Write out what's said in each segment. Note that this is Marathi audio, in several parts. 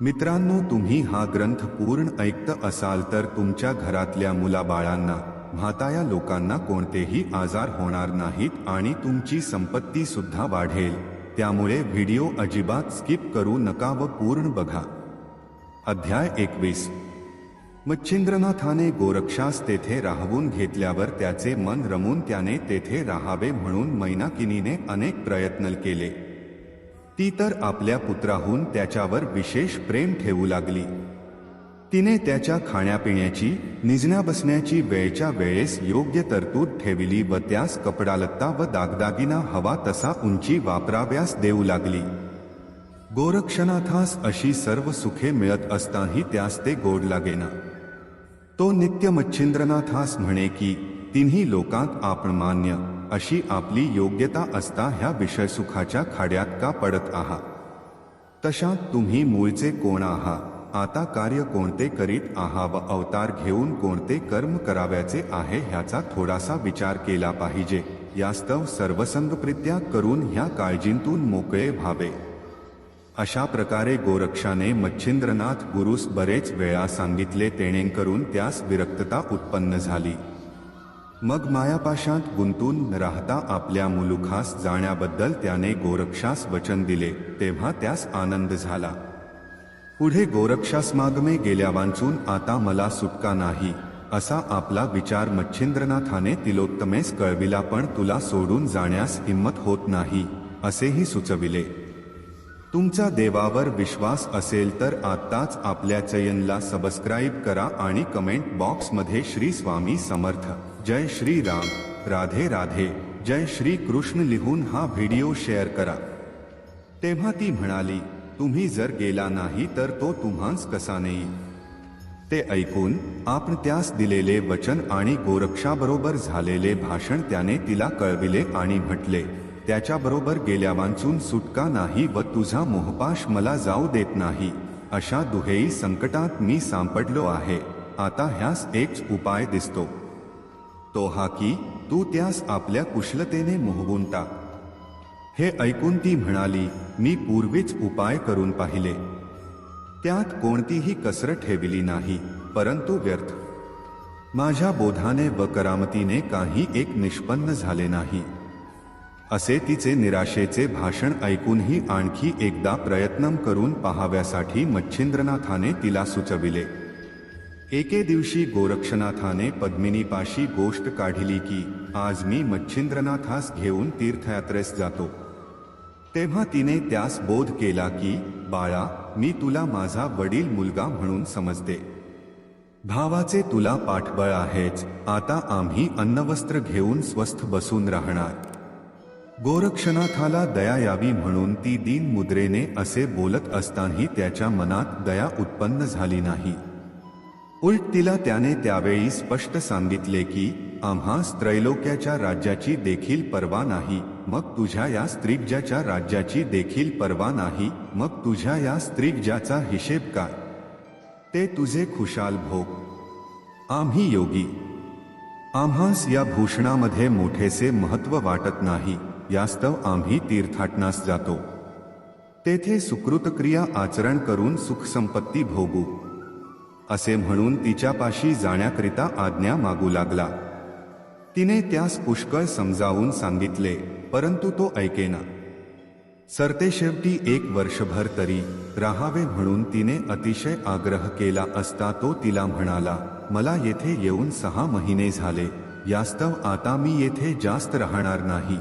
मित्रांनो तुम्ही हा ग्रंथ पूर्ण ऐकत असाल तर तुमच्या घरातल्या मुलाबाळांना म्हाताया लोकांना कोणतेही आजार होणार नाहीत आणि तुमची संपत्ती सुद्धा वाढेल. त्यामुळे व्हिडिओ अजिबात स्किप करू नका व पूर्ण बघा. अध्याय एकवीस. मच्छिंद्रनाथाने गोरक्षास तेथे राहवून घेतल्यावर त्याचे मन रमून त्याने तेथे राहावे म्हणून मैनाकिनीने अनेक प्रयत्न केले. ती तर आपल्या पुत्राहून त्याच्यावर विशेष प्रेम ठेवू लागली. तिने त्याच्या खाण्यापिण्याची निजण्या बसण्याची वेळच्या वेळेस योग्य तरतूद ठेविली व त्यास कपडालत्ता व दागदागिना हवा तसा उंची वापराव्यास देऊ लागली. गोरक्षनाथास अशी सर्व सुखे मिळत असताही त्यास ते गोड लागेना. तो नित्य मच्छिंद्रनाथास म्हणे की तिन्ही लोकांत आपण मान्य. अशी आपली योग्यता असता ह्या विषयसुखाच्या खाड्यात का पडत आहात तशा तुम्ही मूळचे कोण आहात आता कार्य कोणते करीत आहात व अवतार घेऊन कोणते कर्म कराव्याचे आहे ह्याचा थोडासा विचार केला पाहिजे. यास्तव सर्वसंगप्रित्या करून ह्या काळजींतून मोकळे व्हावे. अशा प्रकारे गोरक्षाने मच्छिंद्रनाथ गुरुस बरेच वेळा सांगितले तेणेकरून त्यास विरक्तता उत्पन्न झाली. मग मायापाशांत गुंतून राहता आपल्या मुलुखास जाण्याबद्दल त्याने गोरक्षास वचन दिले तेव्हा त्यास आनंद झाला. पुढे गोरक्षास मागमे गेल्या वांचून आता मला सुटका नाही असा आपला विचार मच्छिंद्रनाथाने तिलोत्तमेस कळविला पण तुला सोडून जाण्यास हिंमत होत नाही असेही सुचविले. तुमचा देवावर विश्वास असेल तर आत्ताच आपल्या चयनला सबस्क्राईब करा आणि कमेंट बॉक्समध्ये श्री स्वामी समर्थ. जय श्री राम राधे राधे जय श्री कृष्ण लिहून हा व्हिडिओ शेअर करा. तेव्हा ती म्हणाली तुम्ही जर गेला नाही तर तो तुम्हास कसा नाही ते ऐकून आपण त्यास दिलेले वचन आणि गोरक्षाबरोबर झालेले भाषण त्याने तिला कळविले आणि म्हटले त्याच्याबरोबर गेल्यावांचून सुटका नाही व तुझा मोहपाश मला जाऊ देत नाही. अशा दुहेई संकटात मी सापडलो आहे. आता ह्यास एक उपाय दिसतो. तो हा की तू त्यास आपल्या कुशलतेने मोहवून टाक हे ऐकून ती म्हणाली मी पूर्वीच उपाय करून पाहिले. त्यात कोणतीही कसर ठेविली नाही परंतु व्यर्थ. माझ्या बोधाने व करामतीने काही एक निष्पन्न झाले नाही. असे तिचे निराशेचे भाषण ऐकूनही आणखी एकदा प्रयत्न करून पाहाव्यासाठी मच्छिंद्रनाथाने तिला सुचविले. एके दिवशी गोरक्षनाथाने पद्मिनीपाशी गोष्ट काढली की आज मी मच्छिंद्रनाथास घेऊन तीर्थयात्रेस जातो. तेव्हा तिने त्यास बोध केला की बाळा मी तुला माझा वडील मुलगा म्हणून समजते. भावाचे तुला पाठबळ आहेच. आता आम्ही अन्नवस्त्र घेऊन स्वस्थ बसून राहणार. गोरक्षनाथाला दया यावी म्हणून ती दीन मुद्रेने असे बोलत असतानाही त्याच्या मनात दया उत्पन्न झाली नाही. उलट तिला त्याने त्यावेळी स्पष्ट सांगितले की आम्हास त्रैलोक्याच्या राज्याची देखील पर्वा नाही मग तुझ्या या स्त्रीज्याच्या राज्याची देखील पर्वा नाही मग तुझ्या या स्त्रीज्याचा हिशेब काय? ते तुझे खुशाल भोग. आम्ही योगी. आम्हास या भूषणामध्ये मोठेसे महत्त्व वाटत नाही यास्तव आम्ही तीर्थाटनास जातो. तेथे सुकृतक्रिया आचरण करून सुखसंपत्ती भोगू. असे म्हणून तिच्यापाशी जाण्याकरिता आज्ञा मागू लागला. तिने त्यास पुष्कळ समजावून सांगितले परंतु तो ऐकेना. सरते शेवटी एक वर्षभर तरी राहावे म्हणून तिने अतिशय आग्रह केला असता तो तिला म्हणाला मला येथे येऊन सहा महिने झाले यास्तव आता मी येथे जास्त राहणार नाही.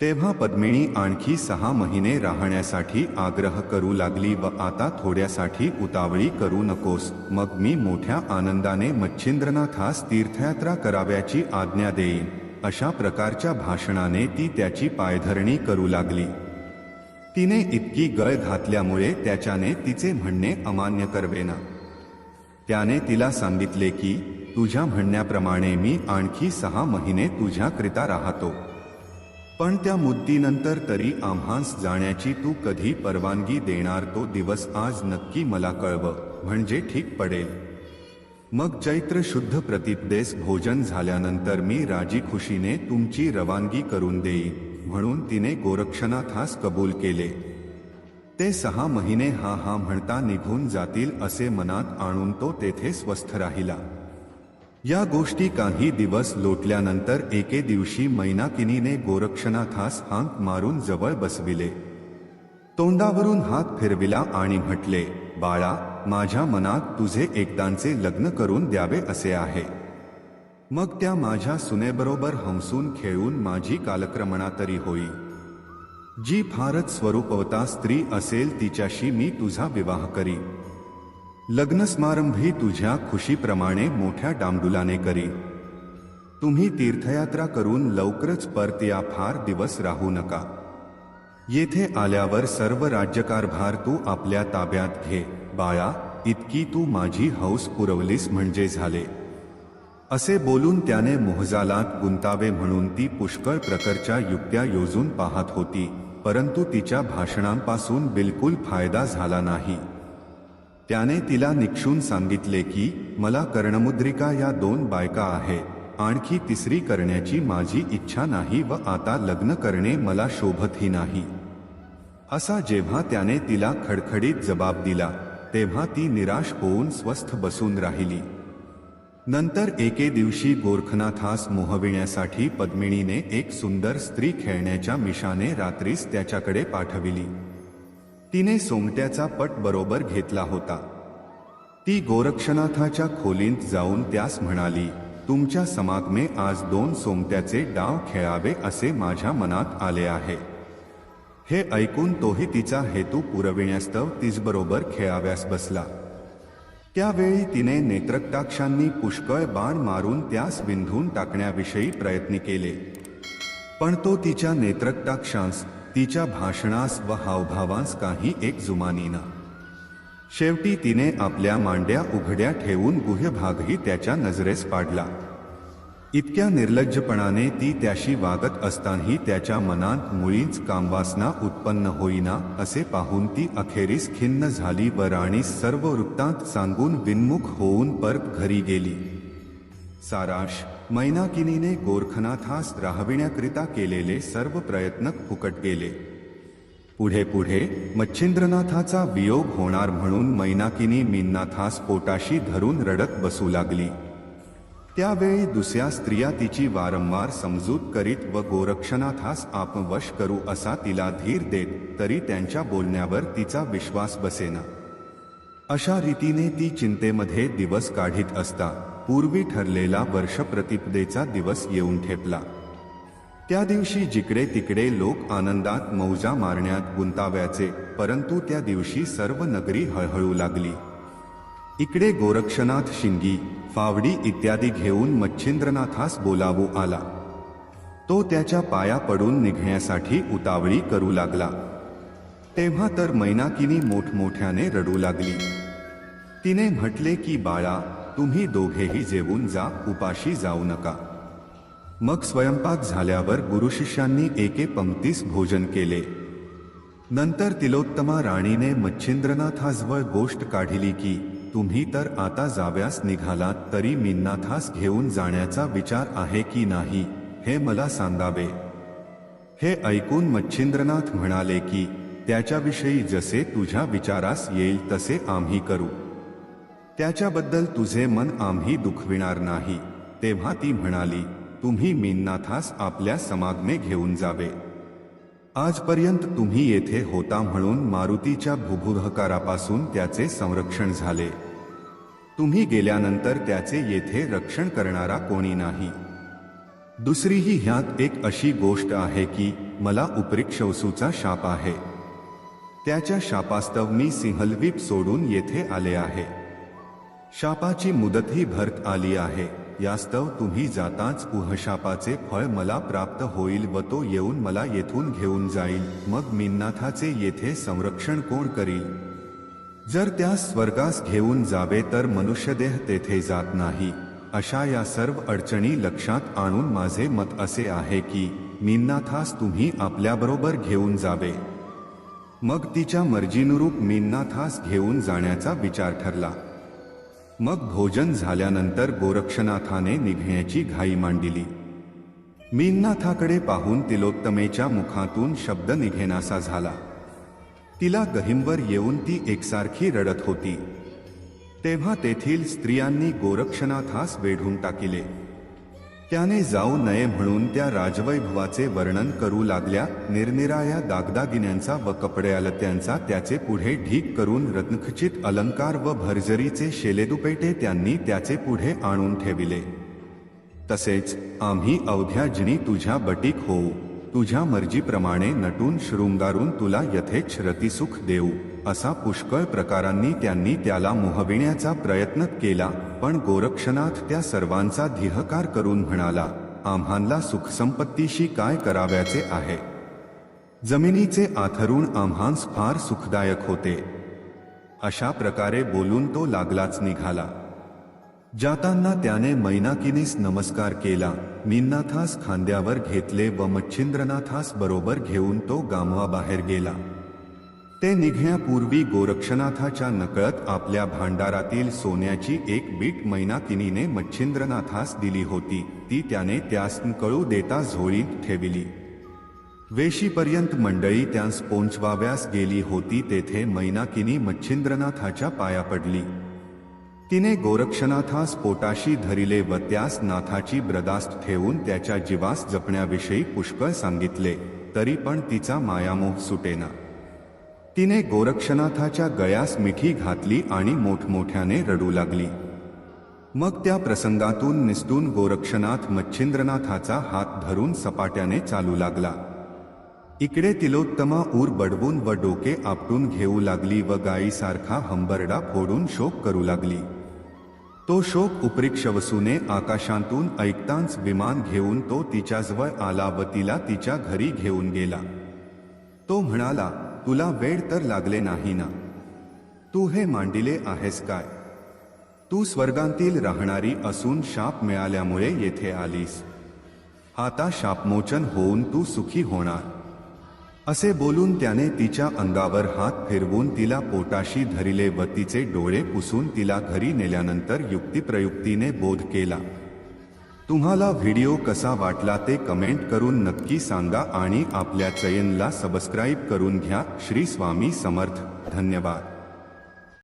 तेव्हा पद्मिणी आणखी सहा महिने राहण्यासाठी आग्रह करू लागली व आता थोड्यासाठी उतावळी करू नकोस. मग मी मोठ्या आनंदाने मच्छिंद्रनाथास तीर्थयात्रा कराव्याची आज्ञा देईन. अशा प्रकारच्या भाषणाने ती त्याची पायधरणी करू लागली. तिने इतकी गळ घातल्यामुळे त्याच्याने तिचे म्हणणे अमान्य करवेना. त्याने तिला सांगितले की तुझ्या म्हणण्याप्रमाणे मी आणखी सहा महिने तुझ्याकरिता राहतो. पण त्या मुद्दीनंतर तरी आम्हास जाण्याची तू कधी परवानगी देणार तो दिवस आज नक्की मला कळव म्हणजे ठीक पडेल. मग चैत्र शुद्ध प्रतिपदेस भोजन झाल्यानंतर मी राजी खुशीने तुमची रवानगी करून देईन म्हणून तिने गोरक्षनाथास कबूल केले. ते सहा महिने हा हा म्हणता निघून जातील असे मनात आणून तो तेथे स्वस्थ राहिला. या गोष्टी काही दिवस लोटल्यानंतर एके दिवशी मैनाकिनीने गोरक्षनाथास हांक मारून जवळ बसविले. तोंडावरून हात फिरविला आणि म्हटले बाळा माझ्या मनात तुझे एकदांचे लग्न करून द्यावे असे आहे. मग त्या माझ्या सुनेबरोबर हंसून खेळून माझी कालक्रमणा तरी होई. जी फारच स्वरूपवता स्त्री असेल तिच्याशी मी तुझा विवाह करी. लग्न समारंभी तुझ्या खुशीप्रमाणे मोठ्या डामडुलाने करी. तुम्ही तीर्थयात्रा करून लवकरच परत या फार दिवस राहू नका. येथे आल्यावर सर्व राज्यकारभार तू आपल्या ताब्यात घे. बाळा इतकी तू माझी हौस पुरवलीस म्हणजे झाले. असे बोलून त्याने मोहजालात गुंतावे म्हणून ती पुष्कळ प्रकारच्या युक्त्या योजून पाहत होती परंतु तिच्या भाषणांपासून बिलकुल फायदा झाला नाही. त्याने तिला निक्षून सांगितले की मला कर्णमुद्रिका या दोन बायका आहेत आणखी तिसरी करण्याची माझी इच्छा नाही व आता लग्न करणे मला शोभतही नाही. असा जेव्हा त्याने तिला खडखडीत जबाब दिला तेव्हा ती निराश होऊन स्वस्थ बसून राहिली. नंतर एके दिवशी गोरखनाथास मोहविण्यासाठी पद्मिणीने एक सुंदर स्त्री खेळण्याच्या मिशाने रात्रीस त्याच्याकडे पाठविली. तिने सोंगट्याचा पट बरोबर घेतला होता. ती गोरक्षनाथाच्या खोलींत जाऊन त्यास म्हणाली तुमच्या समागमे आज दोन सोंगट्याचे डाव खेळावे असे माझ्या मनात आले आहे. हे ऐकून तोही तिचा हेतू पुरविण्यास्तव तिचबरोबर खेळाव्यास बसला. त्यावेळी तिने नेत्रकटाक्षांनी पुष्कळ बाण मारून त्यास विंधून टाकण्याविषयी प्रयत्न केले. पण तो तिच्या नेत्रकटाक्षांस तिच्या भाषणास व हावभावांस काही एक जुमानीना शेवटी तिने आपल्या मांड्या उघड्या ठेवून गुह्यभागही त्याच्या नजरेस पाडला. इतक्या निर्लज्जपणाने ती त्याशी वागत असतानाही त्याच्या मनात मुळीच कामवासना उत्पन्न होईना असे पाहून ती अखेरीस खिन्न झाली व राणीस सर्व वृत्तांत सांगून विन्मुख होऊन परत घरी गेली. सारांश मैनाकिनीने गोरखनाथास राहविण्याकरिता केलेले सर्व प्रयत्न फुकट गेले पुढे पुढे मच्छिंद्रनाथाचा वियोग होणार म्हणून मैनाकिनी मीननाथास पोटाशी धरून रडत बसू लागली. त्यावेळी दुसऱ्या स्त्रिया तिची वारंवार समजूत करीत व गोरक्षनाथास आपवश करू असा तिला धीर देत तरी त्यांच्या बोलण्यावर तिचा विश्वास बसेना. अशा रीतीने ती चिंतेमध्ये दिवस काढीत असता. पूर्वी ठरलेला वर्षप्रतिपदेचा दिवस येऊन ठेपला. त्या दिवशी जिकडे तिकडे लोक आनंदात मौजा मारण्यात गुंताव्याचे परंतु त्या दिवशी सर्व नगरी हळहळू लागली. इकडे गोरक्षनाथ शिंगी फावडी इत्यादी घेऊन मच्छिंद्रनाथास बोलावू आला. तो त्याच्या पाया पडून निघण्यासाठी उतावळी करू लागला. तेव्हा तर मैनाकिनी मोठमोठ्याने रडू लागली. तिने म्हटले की बाळा तुम्ही दोघेही जेवून जा उपाशी जाऊ नका. मग स्वयंपाक झाल्यावर गुरुशिष्यांनी एके पंक्तीस भोजन केले. नंतर तिलोत्तमा राणीने मच्छिंद्रनाथाजवळ गोष्ट काढिली की तुम्ही तर आता जाव्यास निघालात तरी मिन्नाथास घेऊन जाण्याचा विचार आहे की नाही हे मला सांगावे. हे ऐकून मच्छिंद्रनाथ म्हणाले की त्याच्याविषयी जसे तुझ्या विचारास येईल तसे आम्ही करू. त्याच्याबद्दल तुझे मन आम्ही दुखविणार नाही. तेव्हा ती म्हणाली तुम्ही मीननाथास आपल्या समागमे घेऊन जावे. आजपर्यंत तुम्ही येथे होता म्हणून मारुतीच्या भुभुधकारापासून त्याचे संरक्षण झाले. तुम्ही गेल्यानंतर त्याचे येथे रक्षण करणारा कोणी नाही. दुसरीही ह्यात एक अशी गोष्ट आहे की मला उपरिक्षवसूचा शाप आहे. त्याच्या शापास्तव मी सिंहलवीप सोडून येथे आले आहे. शापाची मुदतही भरत आली आहे. यास्तव तुम्ही जाताच उहशापाचे फळ मला प्राप्त होईल व तो येऊन मला येथून घेऊन जाईल. मग मिन्नाथाचे येथे संरक्षण कोण करील? जर त्यास स्वर्गास घेऊन जावे तर मनुष्यदेह तेथे जात नाही. अशा या सर्व अडचणी लक्षात आणून माझे मत असे आहे की मीननाथास तुम्ही आपल्याबरोबर घेऊन जावे. मग तिच्या मर्जीनुरूप मीननाथास घेऊन जाण्याचा विचार ठरला. मग भोजन झाल्यानंतर गोरक्षनाथाने निघण्याची घाई मांडिली. मीननाथाकडे पाहून तिलोत्तमेच्या मुखातून शब्द निघेनासा झाला. तिला गहिंवर येऊन ती एकसारखी रडत होती. तेव्हा तेथील स्त्रियांनी गोरक्षनाथास वेढून टाकिले. त्याने जाऊ नये म्हणून त्या राजवैभवाचे वर्णन करू लागल्या. निरनिराळ्या दागदागिन्यांचा व कपड्यालत्यांचा त्याचे पुढे ढीक करून रत्नखचित अलंकार व भरजरीचे शेलेदुपेटे त्यांनी त्याचे पुढे आणून ठेविले. तसेच आम्ही अवघ्याजनी तुझ्या बटीक होऊ. तुझ्या मर्जीप्रमाणे नटून शृंगारून तुला यथेच्छ रतिसुख देऊ. असा पुष्कळ प्रकारांनी त्यांनी त्याला मोहविण्याचा प्रयत्न केला पण गोरक्षनाथ त्या सर्वांचा धिहकार करून म्हणाला आम्हांला सुखसंपत्तीशी काय कराव्याचे आहे? जमिनीचे आथरुण आम्हांस फार सुखदायक होते. अशा प्रकारे बोलून तो लागलाच निघाला. जाताना त्याने मैनाकिनीस नमस्कार केला मीननाथास खांद्यावर घेतले व मच्छिंद्रनाथास बरोबर घेऊन तो गामवाबाहेर गेला. ते निघण्यापूर्वी गोरक्षनाथाच्या नकळत आपल्या भांडारातील सोन्याची एक बीट मैनाकिनीने मच्छिंद्रनाथास दिली होती. ती त्याने त्यास कळू देता झोळीत ठेविली. वेशीपर्यंत मंडळी त्यास पोंचवाव्यास गेली होती तेथे मैनाकिनी मच्छिंद्रनाथाच्या पाया पडली. तिने गोरक्षनाथास पोटाशी धरिले व त्यास नाथाची ब्रदास्त ठेवून त्याच्या जीवास जपण्याविषयी पुष्कळ सांगितले तरी पण तिचा मायामोह सुटेना. तिने गोरक्षनाथाच्या गळ्यास मिठी घातली आणि मोठमोठ्याने रडू लागली. मग त्या प्रसंगातून निसटून गोरक्षनाथ मच्छिंद्रनाथाचा हात धरून सपाट्याने चालू लागला. इकडे तिलोत्तमा ऊर बडवून व डोके आपटून घेऊ लागली व गायीसारखा हंबरडा फोडून शोक करू लागली. तो शोक उपरिक्षवसूने आकाशांतून ऐकतांच विमान घेऊन तो तिच्याजवळ आला व तिला तिच्या घरी घेऊन गेला. तो म्हणाला तुला वेळ तर लागले नाही ना. तू हे मांडिले आहेस काय? तू स्वर्गांतील राहणारी असून शाप मिळाल्यामुळे येथे आलीस. आता शापमोचन होऊन तू सुखी होणार. असे बोलून त्याने तिच्या अंगावर हात फिरवून तिला पोटाशी धरिले व तिचे डोळे पुसून तिला घरी नेल्यानंतर युक्तिप्रयुक्तीने बोध केला. तुम्हाला व्हिडिओ कसा वाटला ते कमेंट करून नक्की सांगा आणि आपल्या चयनला सबस्क्राईब करून घ्या. श्री स्वामी समर्थ. धन्यवाद.